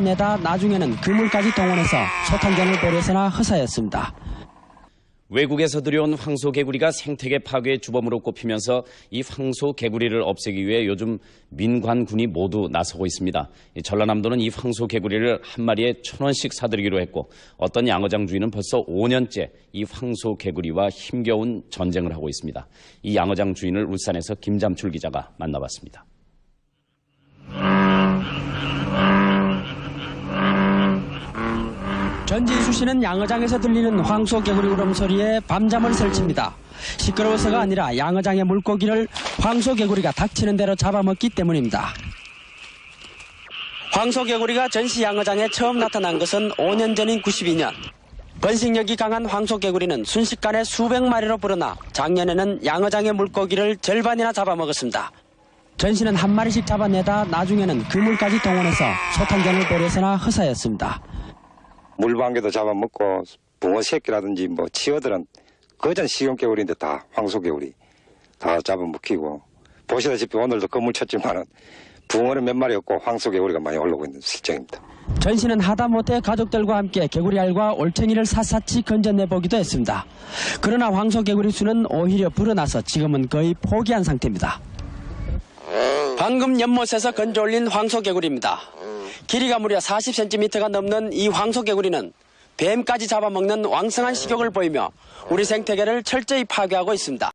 내다 나중에는 그물까지 동원해서 소탕전을 벌여서나 허사였습니다. 외국에서 들여온 황소개구리가 생태계 파괴의 주범으로 꼽히면서 이 황소개구리를 없애기 위해 요즘 민관군이 모두 나서고 있습니다. 이 전라남도는 이 황소개구리를 한 마리에 천 원씩 사들이기로 했고 어떤 양어장 주인은 벌써 5년째 이 황소개구리와 힘겨운 전쟁을 하고 있습니다. 이 양어장 주인을 울산에서 김잠출 기자가 만나봤습니다. 전진수 씨는 양어장에서 들리는 황소개구리 울음소리에 밤잠을 설칩니다. 시끄러워서가 아니라 양어장의 물고기를 황소개구리가 닥치는 대로 잡아먹기 때문입니다. 황소개구리가 전시 양어장에 처음 나타난 것은 5년 전인 92년. 번식력이 강한 황소개구리는 순식간에 수백 마리로 불어나 작년에는 양어장의 물고기를 절반이나 잡아먹었습니다. 전시는 한 마리씩 잡아내다 나중에는 그물까지 동원해서 소탕전을 벌여서나 허사였습니다. 물방개도 잡아먹고 붕어 새끼라든지 뭐 치어들은 거전 식용개구리인데 다 황소개구리 다 잡아먹히고 보시다시피 오늘도 건물 쳤지만은 붕어는 몇 마리 없고 황소개구리가 많이 올라오고 있는 실정입니다. 전시는 하다못해 가족들과 함께 개구리 알과 올챙이를 샅샅이 건져내보기도 했습니다. 그러나 황소개구리 수는 오히려 불어나서 지금은 거의 포기한 상태입니다. 방금 연못에서 건져 올린 황소개구리입니다. 길이가 무려 40cm가 넘는 이 황소개구리는 뱀까지 잡아먹는 왕성한 식욕을 보이며 우리 생태계를 철저히 파괴하고 있습니다.